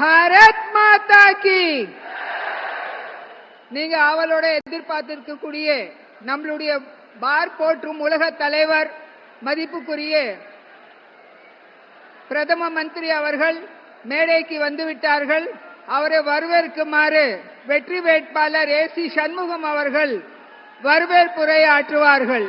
பாரத் மாதா கி. நீங்க அவளோட எதிர்பார்த்திருக்கக்கூடிய நம்மளுடைய பார் போற்றும் உலக தலைவர் மதிப்புக்குரிய பிரதம மந்திரி அவர்கள் மேடைக்கு வந்துவிட்டார்கள். அவரை வரவேற்குமாறு வெற்றி வேட்பாளர் ஏ சி சண்முகம் அவர்கள் வரவேற்புரை ஆற்றுவார்கள்.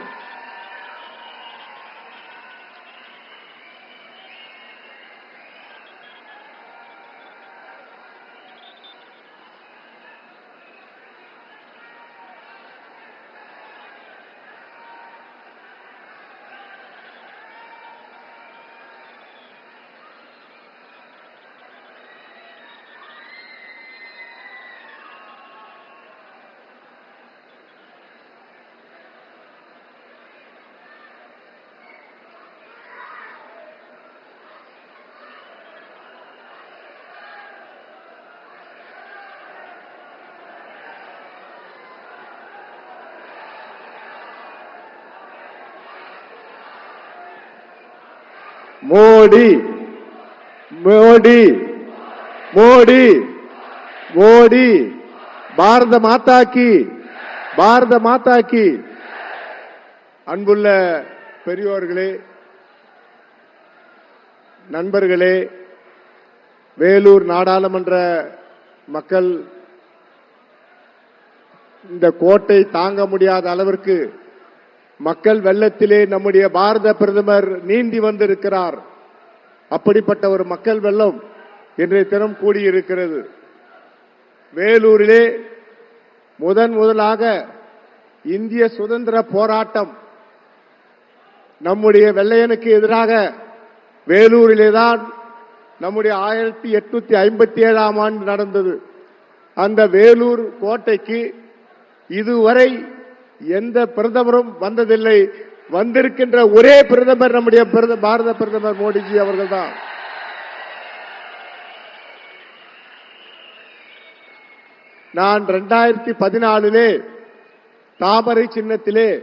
மோடி மோடி மோடி மோடி பாரத மாதாக்கு பாரத மாதாக்கு அன்புள்ள பெரியோர்களே நண்பர்களே வேலூர் நாடாளுமன்ற மக்கள் இந்த கோட்டை தாங்க முடியாத அளவிற்கு மக்கள் வெள்ளத்திலே நம்முடைய பாரத பிரதமர் நீந்தி வந்திருக்கிறார். அப்படிப்பட்ட ஒரு மக்கள் வெள்ளம் இன்றைய தினம் கூடியிருக்கிறது. வேலூரிலே முதன் முதலாக இந்திய சுதந்திர போராட்டம் நம்முடைய வெள்ளையனுக்கு எதிராக வேலூரிலே தான் நம்முடைய ஆயிரத்தி எட்நூத்தி ஐம்பத்தி ஏழாம் ஆண்டு நடந்தது. அந்த வேலூர் கோட்டைக்கு இதுவரை எந்த பிரதமரும் வந்ததில்லை. வந்திருக்கின்ற ஒரே பிரதமர் நம்முடைய பிரத- பாரத பிரதமர் மோடிஜி அவர்கள்தான். நான் ரெண்டாயிரத்தி பதினாலிலே தாமரை சின்னத்திலே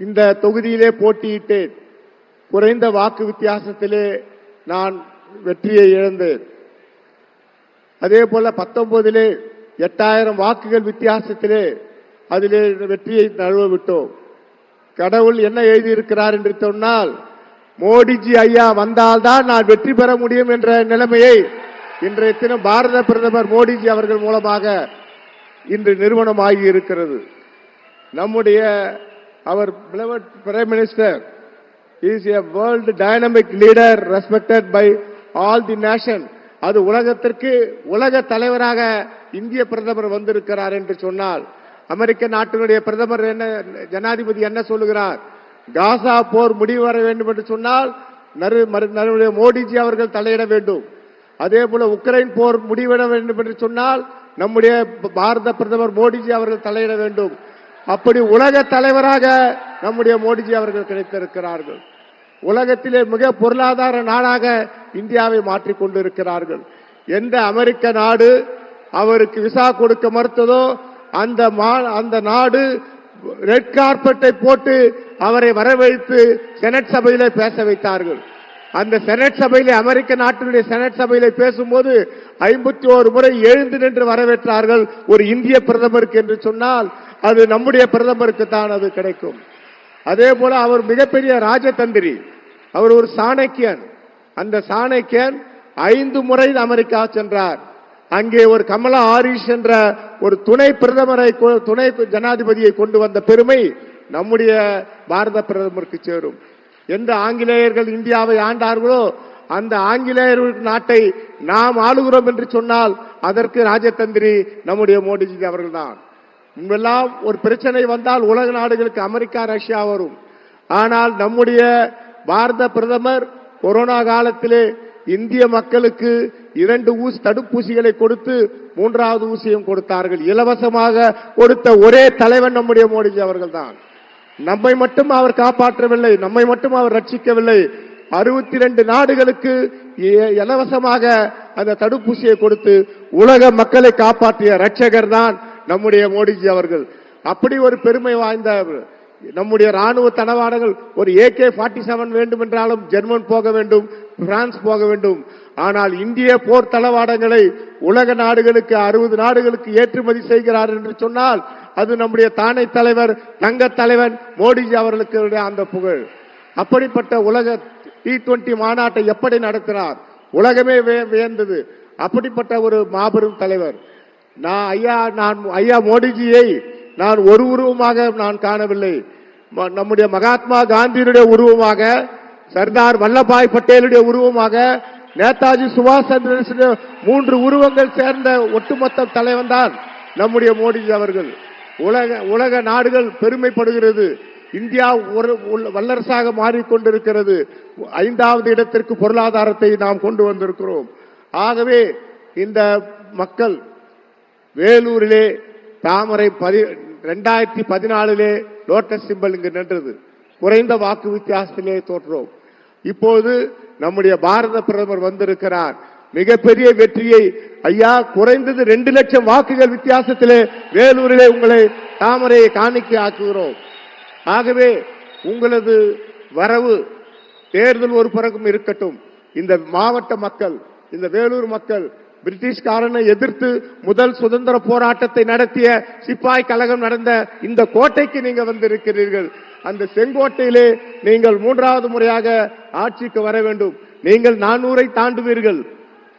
இந்த தொகுதியிலே போட்டியிட்டேன். குறைந்த வாக்கு வித்தியாசத்திலே நான் வெற்றியை இழந்தேன். அதே போல பத்தொன்பதிலே எட்டாயிரம் வாக்குகள் வித்தியாசத்திலே அதிலே வெற்றியை நழுவ விட்டோம். கடவுள் என்ன எழுதியிருக்கிறார் என்று சொன்னால் மோடிஜி ஐயா வந்தால்தான் நான் வெற்றி பெற முடியும் என்ற நிலைமையை இன்றைய தினம் பாரத பிரதமர் மோடிஜி அவர்கள் மூலமாக இன்று நிறுவனமாகி இருக்கிறது. நம்முடைய அவர் prime minister is a world dynamic leader respected by all the nation அது உலகத்திற்கு உலக தலைவராக இந்திய பிரதமர் வந்திருக்கிறார் என்று சொன்னால் அமெரிக்க நாட்டினுடைய பிரதமர் என்ன ஜனாதிபதி என்ன சொல்லுகிறார்? காசா போர் முடிவு வர வேண்டும் என்று சொன்னால் நரு மரு- மோடிஜி அவர்கள் தலையிட வேண்டும். அதே போல உக்ரைன் போர் முடிவிட வேண்டும் என்று சொன்னால் நம்முடைய பாரத பிரதமர் மோடிஜி அவர்கள் தலையிட வேண்டும். அப்படி உலக தலைவராக நம்முடைய மோடிஜி அவர்கள் கிடைத்திருக்கிறார்கள். உலகத்திலே மிக பொருளாதார நாடாக இந்தியாவை மாற்றிக் கொண்டிருக்கிறார்கள். எந்த அமெரிக்க நாடு அவருக்கு விசா கொடுக்க மறுத்ததோ அந்த மா- அந்த நாடு ரெட் கார்பெட்டை போட்டு அவரை வரவழைத்து செனட் சபையில பேச வைத்தார்கள். அந்த செனட் சபையில அமெரிக்க நாட்டினுடைய செனட் சபையில பேசும்போது ஐம்பத்தி ஓரு முறை எழுந்து நின்று வரவேற்றார்கள் ஒரு இந்திய பிரதமருக்கு என்று சொன்னால் அது நம்முடைய பிரதமருக்கு தான் அது கிடைக்கும். அதே போல அவர் மிகப்பெரிய ராஜதந்திரி அவர் ஒரு சாணக்கியன். அந்த சாணக்கியன் ஐந்து முறை அமெரிக்கா சென்றார். அங்கே ஒரு கமலா ஹாரிஸ் என்ற ஒரு துணை பிரதமரை துணை ஜனாதிபதியை கொண்டு வந்த பெருமை நம்முடைய பாரத பிரதமருக்கு சேரும். எந்த ஆங்கிலேயர்கள் இந்தியாவை ஆண்டார்களோ அந்த ஆங்கிலேயர் நாட்டை நாம் ஆளுகிறோம் என்று சொன்னால் அதற்கு ராஜதந்திரி நம்முடைய மோடிஜி அவர்கள்தான். முன்பெல்லாம் ஒரு பிரச்சனை வந்தால் உலக நாடுகளுக்கு அமெரிக்கா ரஷ்யா வரும். ஆனால் நம்முடைய பாரத பிரதமர் கொரோனா காலத்திலே இந்திய மக்களுக்கு இரண்டு ஊசி தடுப்பூசிகளை கொடுத்து மூன்றாவது ஊசியும் கொடுத்தார்கள். இலவசமாக கொடுத்த ஒரே தலைவன் நம்முடைய மோடிஜி அவர்கள் தான் நம்மை மட்டும் அவர் காப்பாற்றவில்லை நம்மை மட்டும் அவர் ரட்சிக்கவில்லை. அறுபத்தி ரெண்டு நாடுகளுக்கு இலவசமாக அந்த தடுப்பூசியை கொடுத்து உலக மக்களை காப்பாற்றிய ரட்சகர் தான் நம்முடைய மோடிஜி அவர்கள். அப்படி ஒரு பெருமை வாய்ந்த நம்முடைய ராணுவ தளவாடங்கள் ஒரு ஏகே ஃபார்ட்டி செவன் வேண்டும் என்றாலும் ஜெர்மன் போக வேண்டும் பிரான்ஸ் போக வேண்டும். ஆனால் இந்திய போர் தளவாடங்களை உலக நாடுகளுக்கு அறுபது நாடுகளுக்கு ஏற்றுமதி செய்கிறார் என்று சொன்னால் அது நம்முடைய தானை தலைவர் தங்க தலைவன் மோடிஜி அவர்களுக்கு அந்த புகழ். அப்படிப்பட்ட உலக டி டுவெண்டி மாநாட்டை எப்படி நடத்தினார்? உலகமே வே- வியந்தது அப்படிப்பட்ட ஒரு மாபெரும் தலைவர். நான் ஐயா நான் ஐயா மோடிஜியை நான் ஒரு உருவமாக நான் காணவில்லை. ம- நம்முடைய மகாத்மா காந்தியினுடைய உருவமாக சர்தார் வல்லபாய் பட்டேலுடைய உருவமாக நேதாஜி சுபாஷ் சந்திர மூன்று உருவங்கள் சேர்ந்த ஒட்டுமொத்த தலைவன் தான் நம்முடைய மோடிஜி அவர்கள். உலக உலக நாடுகள் பெருமைப்படுகிறது. இந்தியா ஒரு வல்லரசாக மாறிக்கொண்டிருக்கிறது. ஐந்தாவது இடத்திற்கு பொருளாதாரத்தை நாம் கொண்டு வந்திருக்கிறோம். ஆகவே இந்த மக்கள் வேலூரிலே தாமரை பதி ரெண்டாயிரத்தி பதினாலிலே லோட்டஸ் சிம்பல் இங்கு நின்றது. குறைந்த வாக்கு வித்தியாசத்திலே தோற்றோம். இப்போது நம்முடைய பாரத பிரதமர் வந்திருக்கிறார். மிகப்பெரிய வெற்றியை ஐயா குறைந்தது ரெண்டு லட்சம் வாக்குகள் வித்தியாசத்திலே வேலூரிலே உங்களை தாமரையை காணிக்க ஆக்குகிறோம். ஆகவே உங்களது வரவு தேர்தல் ஒரு பிறகும் இருக்கட்டும். இந்த மாவட்ட மக்கள் இந்த வேலூர் மக்கள் பிரிட்டிஷ்காரனை எதிர்த்து முதல் சுதந்திர போராட்டத்தை நடத்திய சிப்பாய் கழகம் நடந்த இந்த கோட்டைக்கு நீங்க வந்திருக்கிறீர்கள். அந்த செங்கோட்டையிலே நீங்கள் மூன்றாவது முறையாக ஆட்சிக்கு வர வேண்டும். நீங்கள் நானூரை தாண்டுவீர்கள்.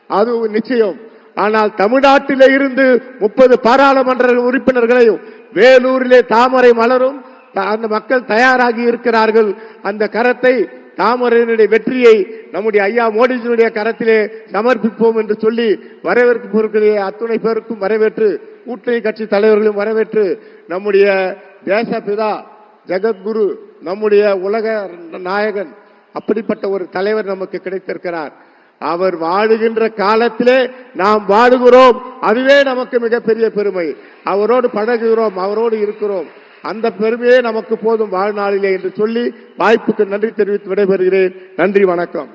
அது நிச்சயம். ஆனால் தமிழ்நாட்டிலே இருந்து முப்பது பாராளுமன்ற உறுப்பினர்களையும் வேலூரிலே தாமரை மலரும் த- அந்த மக்கள் தயாராகி இருக்கிறார்கள். அந்த கரத்தை தாமரையினுடைய வெற்றியை நம்முடைய ஐயா மோடிஜியுடைய கரத்திலே சமர்ப்பிப்போம் என்று சொல்லி வரவேற்கக்கூடிய அத்துணை பேருக்கும் வரவேற்று கூட்டணி கட்சி தலைவர்களும் வரவேற்று நம்முடைய தேசபிதா ஜெகத்குரு நம்முடைய உலக நாயகன் அப்படிப்பட்ட ஒரு தலைவர் நமக்கு கிடைத்திருக்கிறார். அவர் வாழுகின்ற காலத்திலே நாம் வாழுகிறோம். அதுவே நமக்கு மிகப்பெரிய பெருமை. அவரோடு பழகுகிறோம் அவரோடு இருக்கிறோம். அந்த பெருமையே நமக்கு போதும் வாழ்நாளிலே என்று சொல்லி வாய்ப்புக்கு நன்றி தெரிவித்து விடைபெறுகிறேன். நன்றி வணக்கம்.